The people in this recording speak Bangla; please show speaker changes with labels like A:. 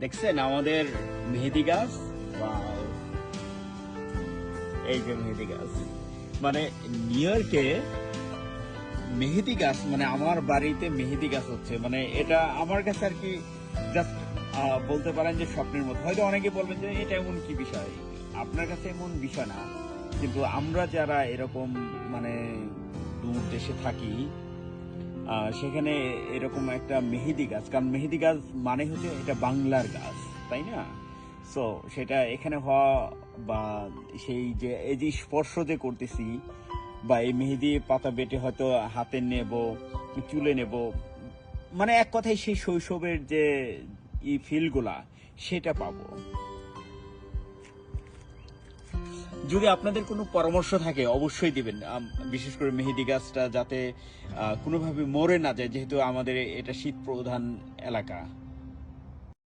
A: দেখছেন আমাদের মেহেদি গাছ! এই যে মেহেদি গাছ। মানে নিউ ইয়র্কে মেহেদি গাছ মানে আমার বাড়িতে মেহেদি গাছ হচ্ছে। মানে এটা আমার কাছে আর কি জাস্ট বলতে পারেন যে স্বপ্নের মতো। হয়তো অনেকে বলবেন যে এটা এমন কি বিষয়? আপনার কাছে এমন বিষয় না। কিন্তু আমরা যারা এরকম মানে দূর দেশে থাকি সেখানে এরকম একটা মেহেদি গাছ, কারণ মেহেদি গাছ মানে হচ্ছে এটা বাংলার গাছ, তাই না? সো সেটা এখানে হওয়া বা সেই যে, এই যে স্পর্শ যে করতেছি বা এই মেহেদি পাতা বেটে হয়তো হাতে নেব, চুলে নেব মানে এক কথায় সেই শৈশবের যে ই ফিলগুলা সেটা পাবো। যদি আপনাদের কোনো পরামর্শ থাকে, অবশ্যই দিবেন। বিশেষ করে মেহেদি গাছটা যাতে কোনোভাবে মরে না যায়, যেহেতু আমাদের এটা শীত প্রধান এলাকা।